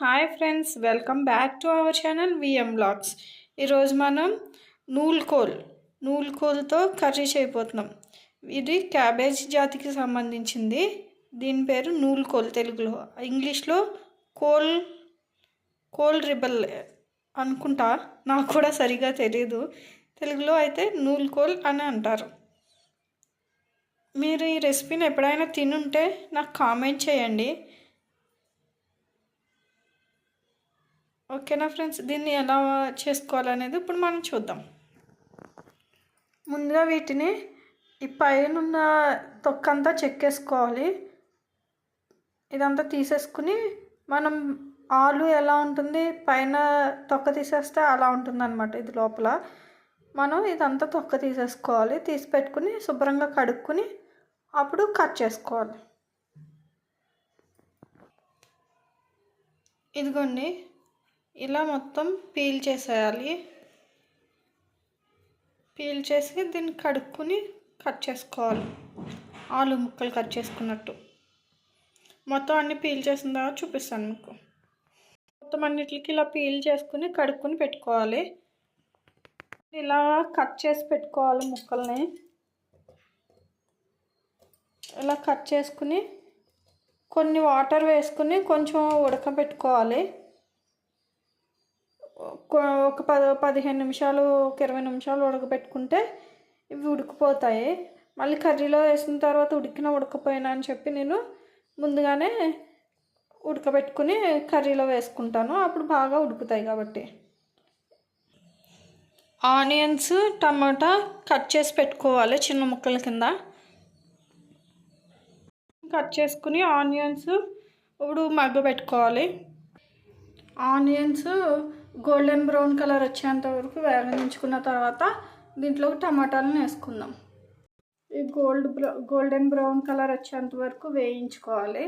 Hi friends welcome back to our channel VM blogs. ఈరోజు మనం knol-khol నూల్కోల్తో curry చేయబోతున్నాం. ఇది క్యాబేజ్ జాతికి సంబంధించింది. దీని పేరు నూల్కోల్ తెలుగులో. ఇంగ్లీష్లో కోల్ కోల్ రిబల్ అనుకుంటా. నాకు కూడా సరిగా తెలియదు తెలుగులో అయితే నూల్కోల్ అని అంటారు. మీరు ఈ రెసిపీని ఎప్పుడైనా తినుంటే నాకు కామెంట్ చేయండి. ఓకేనా ఫ్రెండ్స్? దీన్ని ఎలా చేసుకోవాలనేది ఇప్పుడు మనం చూద్దాం. ముందుగా వీటిని ఈ పైన ఉన్న తొక్కంతా చెక్కేసుకోవాలి ఇదంతా తీసేసుకుని మనం ఆలు ఎలా ఉంటుంది? పైన తొక్క తీసేస్తే అలా ఉంటుంది అనమాట ఇది లోపల. మనం ఇదంతా తొక్క తీసేసుకోవాలి. తీసి పెట్టుకుని శుభ్రంగా కడుక్కుని అప్పుడు కట్ చేసుకోవాలి. ఇదిగోండి. ఇలా మొత్తం పీల్ చేసేయాలి. పీల్ చేసి దీన్ని కడుక్కుని కట్ చేసుకోవాలి. ఆలు ముక్కలు కట్ చేసుకున్నట్టు. మొత్తం అన్ని పీల్ చేసిన తర్వాత చూపిస్తాను మీకు. మొత్తం అన్నిటికి ఇలా పీల్ చేసుకుని కడుక్కుని పెట్టుకోవాలి. ఇలా కట్ చేసి పెట్టుకోవాలి ముక్కల్ని. ఇలా కట్ చేసుకుని కొన్ని వాటర్ వేసుకుని కొంచెం ఉడకబెట్టుకోవాలి. ఒక పద పదిహేను నిమిషాలు ఒక ఇరవై నిమిషాలు ఉడకబెట్టుకుంటే ఇవి ఉడికిపోతాయి. మళ్ళీ కర్రీలో వేసిన తర్వాత ఉడికిన ఉడకపోయినా అని చెప్పి నేను ముందుగానే ఉడకబెట్టుకుని కర్రీలో వేసుకుంటాను. అప్పుడు బాగా ఉడుకుతాయి కాబట్టి. ఆనియన్స్ టమాటా కట్ చేసి పెట్టుకోవాలి చిన్న ముక్కల కింద. కట్ చేసుకుని ఆనియన్స్ ఇప్పుడు మగ్గ పెట్టుకోవాలి ఆనియన్స్ గోల్డెన్ బ్రౌన్ కలర్ వచ్చేంత వరకు వేగనించుకున్న తర్వాత దీంట్లోకి టమాటాలను వేసుకుందాం. ఈ గోల్డ్ గోల్డెన్ బ్రౌన్ కలర్ వచ్చేంత వరకు వేయించుకోవాలి.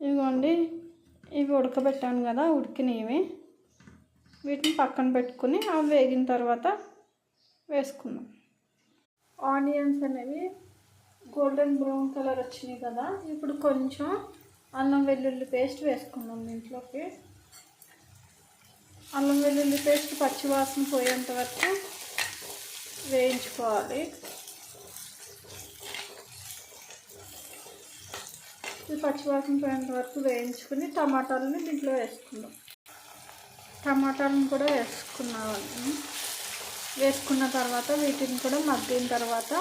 ఇదిగోండి ఇవి ఉడకబెట్టాను కదా ఉడికినవి. వీటిని పక్కన పెట్టుకుని అవి వేగిన తర్వాత వేసుకుందాం. ఆనియన్స్ అనేవి గోల్డెన్ బ్రౌన్ కలర్ వచ్చినాయి కదా ఇప్పుడు కొంచెం అల్లం వెల్లుల్లి పేస్ట్ వేసుకుందాం దీంట్లోకి. అల్లం వెల్లుల్లి పేస్ట్ పచ్చివాసన పోయేంత వరకు వేయించుకోవాలి. ఇది పచ్చివాసన పోయేంత వరకు వేయించుకుని టమాటాలని దీంట్లో వేసుకుందాం. టమాటాలను కూడా వేసుకున్నాము వేసుకున్న తర్వాత వీటిని కూడా మగ్గిన తర్వాత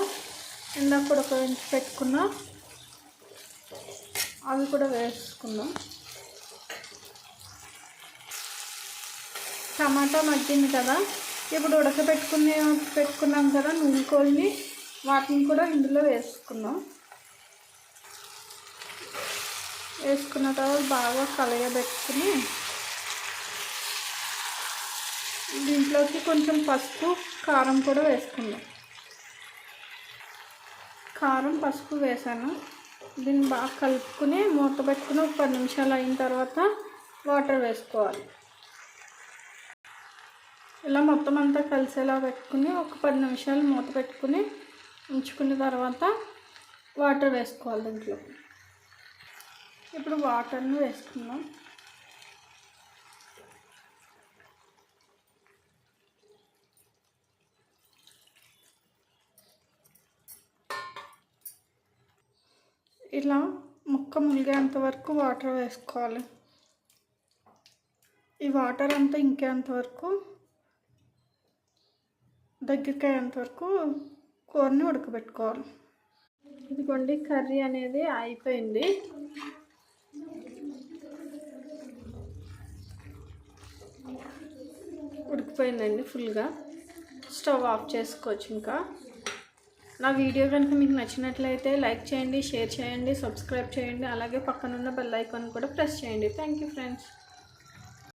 ఇందాక ఉడకవించి పెట్టుకున్న అవి కూడా వేసుకుందాం. టమాటా మగ్గింది కదా. ఇప్పుడు ఉడకబెట్టుకుని పెట్టుకున్నాం కదా నూనెకోల్ని వాటిని కూడా ఇందులో వేసుకున్నాం వేసుకున్న తర్వాత బాగా కలయబెట్టుకుని దీంట్లోకి కొంచెం పసుపు కారం కూడా వేసుకుందాం. కారం పసుపు వేసాను. దీన్ని బాగా కలుపుకుని మూత పెట్టుకుని ఒక పది నిమిషాలు అయిన తర్వాత వాటర్ వేసుకోవాలి. ఇలా మొత్తం అంతా కలిసేలా పెట్టుకుని ఒక పది నిమిషాలు మూత పెట్టుకుని ఉంచుకున్న తర్వాత వాటర్ వేసుకోవాలి దీంట్లో. ఇప్పుడు వాటర్ని వేసుకుందాం. ఇలా ముక్క ములిగేంత వరకు వాటర్ వేసుకోవాలి. ఈ వాటర్ అంతా ఇంకేంత వరకు దగ్గరికి అయ్యేంత వరకు కూరని ఉడకబెట్టుకోవాలి. ఇదిగోండి కర్రీ అనేది అయిపోయింది. ఉడికిపోయిందండి ఫుల్గా. స్టవ్ ఆఫ్ చేసుకోవచ్చు ఇంకా. నా వీడియో కనుక మీకు నచ్చినట్లయితే లైక్ చేయండి షేర్ చేయండి సబ్స్క్రైబ్ చేయండి. అలాగే పక్కనున్న బెల్ ఐకాన్ కూడా ప్రెస్ చేయండి. Thank you friends.